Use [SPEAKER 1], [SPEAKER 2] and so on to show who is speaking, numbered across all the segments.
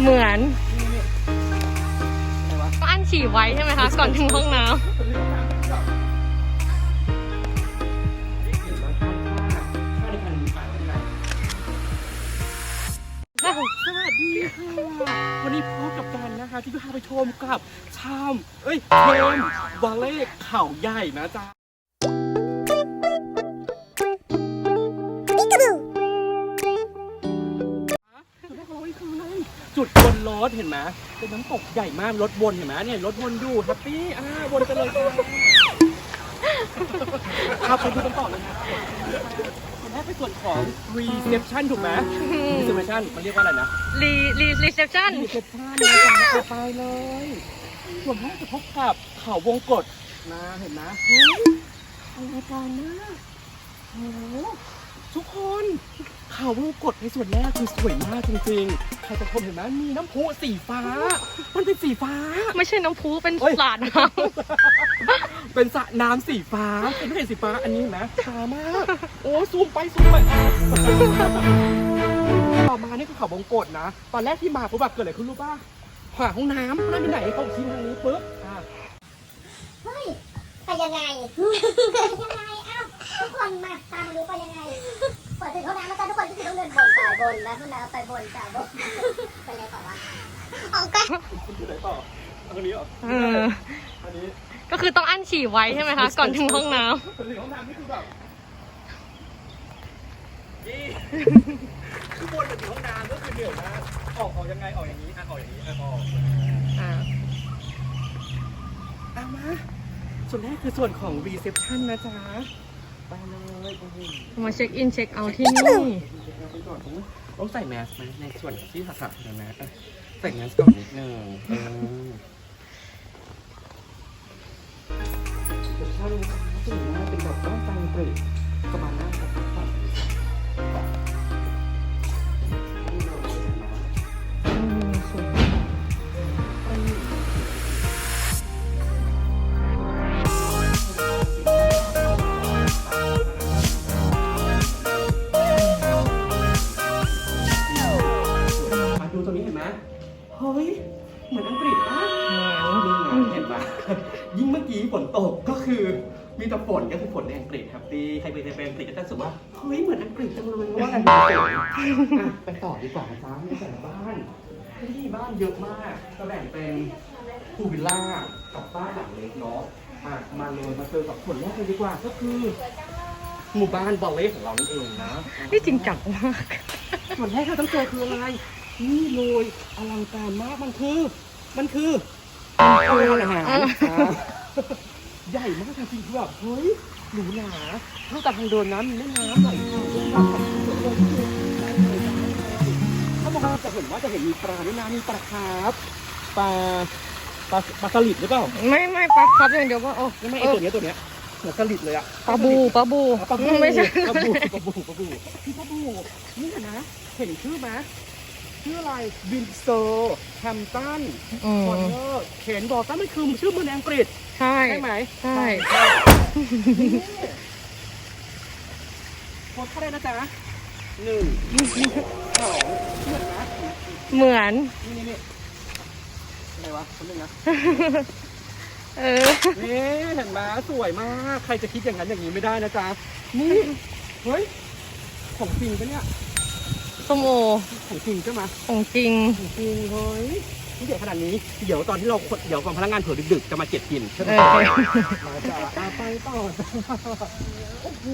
[SPEAKER 1] เหมือน
[SPEAKER 2] อะไรวะ
[SPEAKER 1] อันฉี่ไว้ใช่ไหมคะ ก่อนถึงห้องน้
[SPEAKER 2] สวัสดีค่ะวันนี้พบกับกันนะคะที่พาไปชมกับชาม เอ้ยเทมวาเล่เข่าใหญ่นะจ๊ะ จุดวนรถเห็นไหมเป็นน้ำตกใหญ่มากรถวนเห็นไหมเนี่ยรถวนอยู่แฮปปี้อ่าวนไปเลยจ้าเอาไปดูกันต่อเลยนะส่วนแรกเป็นส่วนของ reception ถูกไหม reception มันเรียกว่าอะไรนะำ
[SPEAKER 1] รีรีรีเซพชัน
[SPEAKER 2] มีเจ็ดท่าเลยจ้ะต่อไปเลยส่วนแรกจะพบกับเขาวงกฏนะเห็นไหมเฮ้ยอลังการมากโอ้โหทุกคนเขาวงกฏในส่วนแรกคือสวยมากจริงๆใครจะชมเห็นไหมมีน้ำพุสีฟ้า มันเป็นสีฟ้า
[SPEAKER 1] ไม่ใช่น้ำพุเป็น
[SPEAKER 2] เอ้ย
[SPEAKER 1] สาดน้
[SPEAKER 2] เป็นสระน้ำสีฟ้าเป็นไม่เห็นสีฟ้าอันนี้เห็นไหมฟ้ามาก โอ้ซูมไปซูมไปต่อมานี่คือเขาวงกฏนะ ตอนแรกที่มาผมแบบเกิดอะไรขึ้นรู้ป่ะหาห้องน้ำนั่นที่ไหนเขาชี้ทางนี้ปุ๊บอะ
[SPEAKER 3] เฮ้ยไปยังไงยังไงเอ้าทุกคนมาตามมาดูไปยังไง เปิดถึงห้องน้ำแล้วกันทุกคนก็คือต้องเดินบนสายบนแล้วห้องน้ำไปบนสายบนไปไงต่อวะโอเค
[SPEAKER 2] คุณอยู่ไหนต่ออันนี้เหรอำ
[SPEAKER 1] เออ
[SPEAKER 2] อันนี้
[SPEAKER 1] ก็คือต้องอันฉี่ไว้ใช่ไหมคะ ก่อนถึงห้องน้
[SPEAKER 2] เป็นถึงห้องน้ำนี่คือแบบนี่ทุกคนเป็นถึงห้องน้ำก็คือเดี๋ยวนะออกออกยังไงออกอย่างนี้อะออกอย่างนี้อะออกำ
[SPEAKER 1] อ่า
[SPEAKER 2] ตามมาส่วนแรกคือส่วนของ reception นะจ๊ะ ไปเลยโอ้โห
[SPEAKER 1] มาเช็คอินเช็คเอาท์ที่นี่
[SPEAKER 2] ต้องใส่แมสไหมในส่วนที่สาขาเนะใส่แมสก่อนนิดนึงเออ reception นะคะสวยมาเป็นแบบต้องตังกฤษส เฮ้ย เหมือนอังกฤษปะ
[SPEAKER 1] เหมือน
[SPEAKER 2] นี่ไงเห็นปะยิ่งเมื่อกี้ฝนตกก็คือมีแต่ฝนก็คือฝนในอังกฤษครับดีใครไปในอังกฤษก็จะรู้สึกว่าเฮ้ยเหมือนอังกฤษจังเลยเพราะว่าอังกฤษฝนอะไปต่อดีกว่านะจ๊ะมีแต่ละบ้านที่บ้านเยอะมากจะแบ่งเป็นพูลวิลล่ากับบ้านหลังเล็กเนาะอะมาเลยมาเจอกับผลแรกเลยดีกว่าก็คือหมู่บ้านบอลเล่ของเรานั่นเองนะ
[SPEAKER 1] นี่จริงจังมาก
[SPEAKER 2] ส่วนแรกที่เราต้องเจอคืออะไร นี่เลยอลังการมากมันคือ มันคือโรงอาหาร
[SPEAKER 1] อ่า
[SPEAKER 2] อ่าใหญ่มากจริงๆคือแบบเฮ้ยหรูหราข้างตาทางเดินน้ำมีแม่น้ำไหลผ่านทุกอย่างแบบสวยเลยที่สุดได้เลยได้เลยถ้ามองจะเห็นว่าจะเห็นมีปลาด้วยนะมีปลาคาร์ฟปลาปลาปลาสลิดหรือเปล่า
[SPEAKER 1] ไม่ไม่ปลาครับอย่างเดียวก็โอ้
[SPEAKER 2] ไม่ไม่ไอตัวเนี้ยตัวเนี้ยเหมือนสลิดเลยอะ
[SPEAKER 1] ปลาบูปลาบู
[SPEAKER 2] อ๋อปลาบู
[SPEAKER 1] ไม่ใช่
[SPEAKER 2] ปลาบูปลาบูปลาบูพี่ปลาบูนี่นะเห็นชื่อไหม ชื่ออะไรวินเซอร์แฮมตัน
[SPEAKER 1] อื
[SPEAKER 2] คอน
[SPEAKER 1] ม
[SPEAKER 2] เนอร์เขียนบอกตั้งมันคือชื่อเมืองในอังกฤษ
[SPEAKER 1] ใช่
[SPEAKER 2] ใช่ไหม
[SPEAKER 1] ใช่
[SPEAKER 2] โพสต์เท่าไหรนะจ๊ะหนึ่งสองเหมือนนะ
[SPEAKER 1] เหมือน
[SPEAKER 2] นี่นี่นี่อะไรวะคนหนึ่งนะ
[SPEAKER 1] เออ
[SPEAKER 2] นี่เห็นไหมสวยมาก ใครจะคิดอย่างนั้นอย่างนี้ไม่ได้นะจ๊ะ นี่ เฮ้ย ของจริงปะเนี่ย
[SPEAKER 1] ส้มโอ
[SPEAKER 2] ของจริงใช่ไหม
[SPEAKER 1] ของจริง
[SPEAKER 2] ของจริงเฮ้ยนี่เดี๋ยวขนาดนี้ เดี๋ยวตอนที่เราเดี๋ยวก่อนพนักงานเผื่อดึกๆจะมาเก็บกินใช่ไหม
[SPEAKER 1] เออ
[SPEAKER 2] มาจ้ะอะไปต่อจ้ะโอ้โห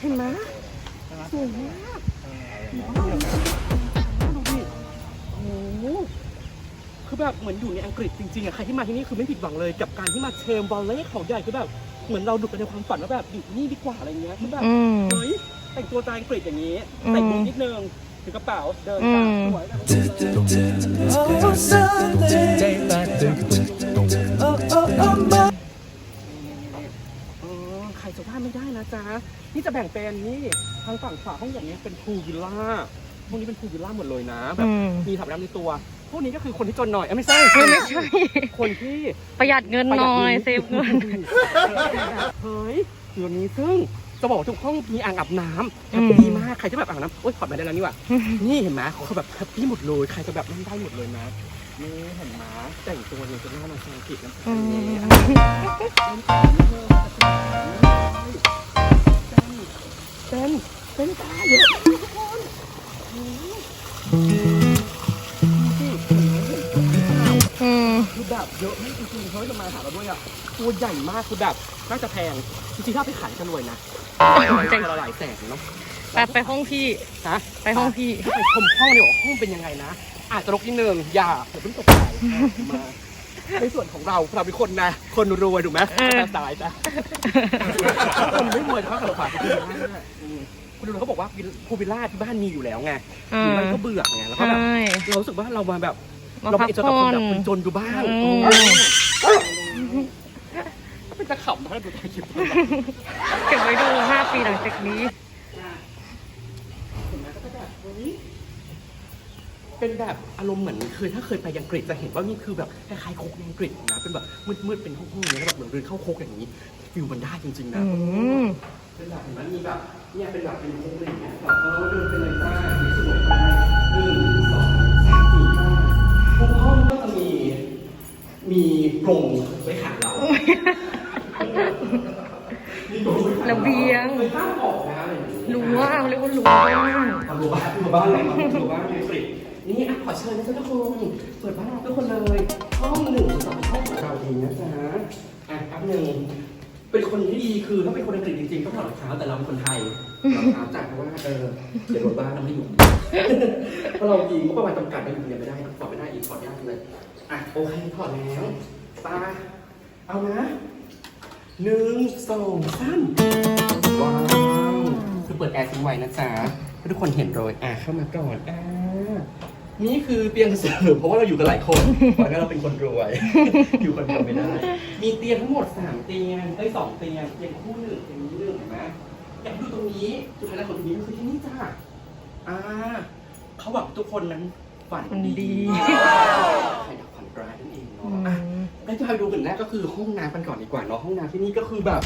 [SPEAKER 2] เห็นไหมสวยมากดูดิโอ้โหคือแบบเหมือนอยู่ในอังกฤษจริงๆอะใครที่มาที่นี่คือไม่ผิดหวังเลยกับการที่มาเชมบอลเล่เขาใหญ่คือแบบเหมือนเราดุกันในความฝันว่าแบบอยู่ที่นี่ดีกว่าอะไรเงี้ยคือแบบ
[SPEAKER 1] อืม
[SPEAKER 2] เฮ้ย แต่งตัวสไตล์อังกฤษอย่างนี้
[SPEAKER 1] อืม
[SPEAKER 2] แต่งตัวนิดนึงถือกระเป๋าเดิน
[SPEAKER 1] อื
[SPEAKER 2] ตาม
[SPEAKER 1] ม
[SPEAKER 2] สวยแบบนี้เลย
[SPEAKER 4] Oh, Sunday, oh, oh, oh, my.
[SPEAKER 2] เออใครจะว่าไม่ได้นะจ๊ะ นี่จะแบ่งเป็นนี่ทางฝั่งขวาห้องอย่างนี้เป็นพูลวิลล่าพวกนี้เป็นพูลวิลล่าหมดเลยนะแบบ
[SPEAKER 1] อืม
[SPEAKER 2] มีถับน้ำในตัว พวกนี้ก็คือคนที่จนหน่อยเอ้ยไม่ใช่
[SPEAKER 1] ไม่ไม่ใช่
[SPEAKER 2] คนที่
[SPEAKER 1] ประหยัดเงินหน่อย เซฟเงิน
[SPEAKER 2] เฮ้ยเดี๋ยวนี้ซึ่ง จะบอกว่าทุกห้องมีอ่างอาบน้ำแฮ
[SPEAKER 1] อื
[SPEAKER 2] ป
[SPEAKER 1] ม
[SPEAKER 2] ปี้มากใครที่แบบอาบน้ำโอ๊ยถอดมาได้แล้วนี่หว่านี่เห็นไหมเขาแบบแฮปปี้หมดเลยใครจะแบบนั่งได้หมดเลยนะนี่เห็นไหมแต่งตัวเนี่ยจะหน้ามาแซงผิดนะ
[SPEAKER 1] อืม
[SPEAKER 2] นี่อะเต้นเต้นตาเยอะทุกคนนี่
[SPEAKER 1] ม
[SPEAKER 2] คือแบบเยอะมากจริงๆเขาจะมาหาเราด้วยอะตัวใหญ่มากคือแบบน่าจะแพงจริงๆถ้าเอาไปขายจะรวยนะตัวละหลายแสนเนาะ
[SPEAKER 1] ไปไปห้องพี่
[SPEAKER 2] ฮะ
[SPEAKER 1] ไปห้องพี่
[SPEAKER 2] ไปชมห้องเดียวาห้องเป็นยังไงนะอาจจะรกนิดนึงอย่าอย่าเพิ่งตกใจมาในส่วนของเราเราเป็นคนนะ คนรวยถูกไหม
[SPEAKER 1] เออ
[SPEAKER 2] แต่สายจ้ะคนไม่รวยเขาขายคุณดูคุณดูเขาบอกว่าพูลวิลล่าที่บ้านมีอยู่แล้วไง
[SPEAKER 1] อ่า
[SPEAKER 2] มันก็เบื่อไงแล้วก็แบบ
[SPEAKER 1] ใช่
[SPEAKER 2] เรารู้สึกว่าเรามาแบบ
[SPEAKER 1] มา
[SPEAKER 2] เรา
[SPEAKER 1] พั
[SPEAKER 2] ไป
[SPEAKER 1] ก
[SPEAKER 2] เจอกับ
[SPEAKER 1] ผ่
[SPEAKER 2] ค
[SPEAKER 1] อนน
[SPEAKER 2] แบบคนจนดูบ้าง
[SPEAKER 1] อืม
[SPEAKER 2] เออถ้าเป็นจะขำถ้าดูถ่ายคลิป
[SPEAKER 1] เก็บไว้ดูห้าปีหลังจากนี้
[SPEAKER 2] เห็นไหมก็จะแบบเฮ้ยเป็นแบบอารมณ์เหมือนเคยถ้าเคยไปอังกฤษจะเห็นว่านี่คือแบบคล้ายๆคุกในอังกฤษนะเป็นแบบมืดๆเป็นห้องๆอย่างเงี้ยแล้วแบบเหมือนเดินเข้าคุกอย่างนี้ฟิลมันได้จริงๆนะ
[SPEAKER 1] อืม
[SPEAKER 2] เป็นแบบเห็นไหมมีแบบเนี่ยเป็นแบบเป็นคุกอะไรอย่างเงี้ยแบบเออเดินไปเลยจ้ามีสมุด มีกรงไว้ขังเรา มีกรงไว้ขังา
[SPEAKER 1] ระเบียง
[SPEAKER 2] คือห้ามออกนะอะไรอย่างเงี้ย
[SPEAKER 1] รู้ว่าเรียกว่ารู้ว่า
[SPEAKER 2] ทำรั้วบ้านรั้วบ้านเลยทำรั้วบ้านในอังกฤษนี่อะขอเชิญนะจ๊ะทุกคนเปิดบ้านเราทุกคนเลยห้องหนึ่งสองห้องของเราเองนะจ๊ะอะแป๊บหนึ่งเป็นคนที่ดีคือถ้าเป็นคนอังกฤษจริงๆต้องถอดรองเท้าแต่เราเป็นคนไทยรองเท้าจัดเพราะว่าเออเดี๋ยวรถบ้านเราไม่อยู่เพราะเราดีงบประมาณจำกัดเราอยู่คนเดียวไม่ได้ถอดไม่ได้อีกถอดยากเลย อะโอเคถอดแล้วตาเอานะหนึ่งสองสามว้าวคือเปิดแอร์ทิ้งไว้นะจ๊ะให้ทุกคนเห็นเลยอะเข้ามาก่อนอ่านี่คือเตียงเสริมเพราะว่าเราอยู่กันหลายคนเพราะงั้นเราเป็นคนรวย อยู่คนเดียวไม่ได้ มีเตียงทั้งหมดสามเตียงเอ้ยสองเตียงเตียงคู่หนึ่งเตียงนี้หนึ่งเห็นไหมอยากดูตรงนี้จุดไฮไลท์ของตรงนี้ก็คือที่นี่จ้าอ่าเขาหวังทุกคนนั้นฝัน
[SPEAKER 1] มันดี
[SPEAKER 2] ดีใค รอยากฝันร้ายนั่นเอง
[SPEAKER 1] อื
[SPEAKER 2] เนาะอะ
[SPEAKER 1] ม
[SPEAKER 2] แล้วจะไปดูกันแรกก็คือห้องน้ำกันก่อนดีกว่าเนาะห้องน้ำที่นี่ก็คือแบบ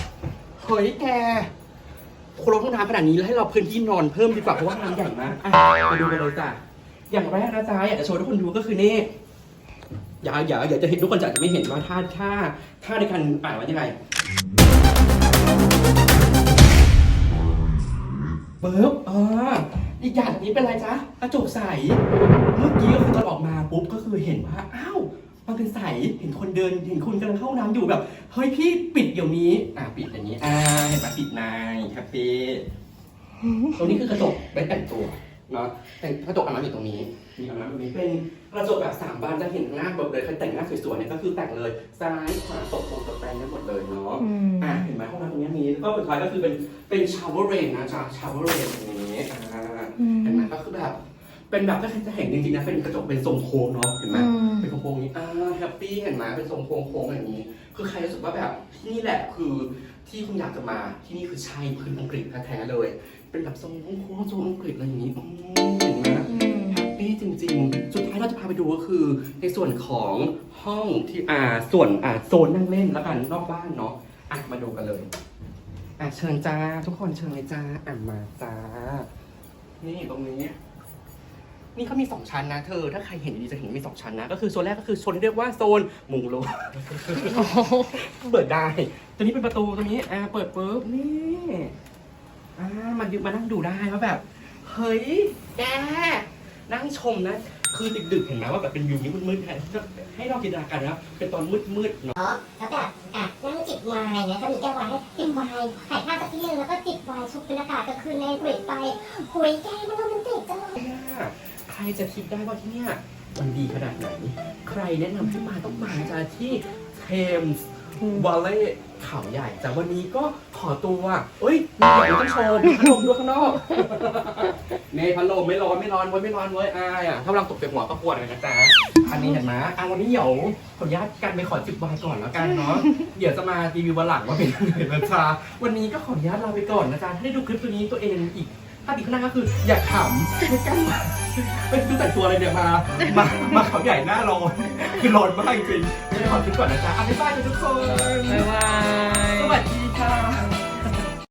[SPEAKER 2] เฮ้ยแกโครห้องน้ำขนาดนี้แล้วให้เราพื้นที่นอนเพิ่มดีกว่าเพราะว่าห้องน้ำใหญ่มากอะมาดูกันเลยจ้ะอย่างแรกนะจ๊ะอยากจะโชว์ให้ทุกคนดูก็คือนี่อย่าอย่าอย่าจะเห็นทุกคนจะไม่เห็นว่าท่าท่าท่าในการอ่านว่ายังไงเบิร์บอ่าอีกอย่างนี้เป็นอะไรจ๊ะกระจกใส เมื่อกี้ก็คือตอนออกมาปุ๊บก็ คือเห็นว่าอ้าวมันเป็นใสเห็นคนเดินเห็นคนกำลังเข้าห้องน้ำอยู่แบบเฮ้ยพี่ปิดเดี๋ยวนี้อ่าปิดอย่างนี้อ่าเห็นปะปิดนายครับพี่ตรงนี้คือกระจกไว้แต่งตัวเนาะแต่งกระจกอาบน้ำอยู่ตรงนี้ มีอาบน้ำตรงนี้เป็นกระจกแบบสามบานจะเห็นหน้าแบบเลยใครแต่งหน้าสวยๆเนี่ยก็คือแต่งเลยซ้ายขวาตกตรงตกแต่งได้หมดเลยเนาะ
[SPEAKER 1] อืม
[SPEAKER 2] อ่าเห็นไหมห้องน้ำตรงนี้มีแล้วก็สุดท้ายก็คือเป็นเป็นชาวเวอร์เรนนะจ๊ะชาวเวอร์เรนอย่างนี้อ่า
[SPEAKER 1] อืม
[SPEAKER 2] เห็นไหมก็คือแบบ เป็นแบบถ้าใครจะเห็นจริงๆนะเป็นกระจกเป็นทรงโค้งเนาะเห็นไหม
[SPEAKER 1] อืม
[SPEAKER 2] เป็นโค้งๆอย่างนี้อ่าแฮปปี้เห็นไหมเป็นทรงโค้งๆอย่างนี้ คือใครรู้สึกว่าแบบที่นี่แหละคือที่คุณอยากจะมาที่นี่คือใช่พื้นอังกฤษแท้ๆเลย เป็นแบบทรงโค้งๆทรงอังกฤษอะไรอย่างนี้อืมเห็นไหม
[SPEAKER 1] อืม
[SPEAKER 2] แฮปปี้จริงๆ สุดท้ายเราจะพาไปดูก็คือ ในส่วนของห้องที่อ่าส่วนอ่าโซนนั่งเล่นแล้วกันนอกบ้านเนาะอะมาดูกันเลยอะเชิญจ้าทุกคนเชิญเลยจ้าอะมาจ้านี่ตรงนี้ นี่เขามีสองชั้นนะเธอ ถ้าใครเห็นดีๆจะเห็นมีสองชั้นนะ ก็คือโซนแรกก็คือโซนที่เรียกว่าโซนมุงโล
[SPEAKER 1] โอ้โห
[SPEAKER 2] เปิดได้ ตัวนี้เป็นประตูตัวนี้อ่าเปิดปุ๊บนี่อ่ามาดูมานั่งดูได้ว่าแบบ เฮ้ยแกนั่งชมนะ คือดึกๆเห็นไหมว่าแบบเป็นวิวนี้มืดๆให้ให้เราจินตนาการนะเป็นตอนมืดๆเนาะ
[SPEAKER 3] เนาะแล้วแบบอะนั่งจิบไวน์เนี่ยก็มีแก้วไวน์ให้จิบไวน์ถ่ายภาพสักทีนึงแล้วก็จิบไวน์ชุบบรรยากาศกลางคืนในอังกฤษไปหุยแกมันโรแมนติกจังเลย
[SPEAKER 2] เนี่ยใค รจะคิดได้ว่าที่เนี่ยมันดีขนาดไหน ใครแนะนำให้มาต้องมาจ้าที่เทมส์วอลเล่เขาใหญ่แต่วันนี้ก็ขอตัวเอ้ยมีอย่างต้องโชว์มีพัดลมด้วยข้างนอกเมย์พัดลมไม่ร้อนไม่ร้อนไว้ยไม่ร้อนไว้ยอายอะถ้ากำลังตกเป็นหัวก็ปวดเลยนะจ๊ะอันนี้เห็นไหมอะวันนี้เดี๋ยวขออนุญาตกันไปขอจิบไวน์ก่อนแล้วกันเนาะเดี๋ยวจะมารีวิววันหลังว่าเป็นยังไงนะจ๊ะวันนี้ก็ขออนุญาตลาไปก่อนนะจ๊ะถ้าได้ดูคลิปตัวนี้ตัวเองอีก ถ้าอีกข้างหน้าก็คือ อยากขำไม่กล้าเป็นดูแต่งตัวอะไรเนี่ยมา มา มาเขาใหญ่หน้าร้อน คือร้อนมากจริงๆไม่ได้ขอชุดก่อนนะจ๊ะอะบ๊ายบายทุกคน
[SPEAKER 1] บ๊ายบาย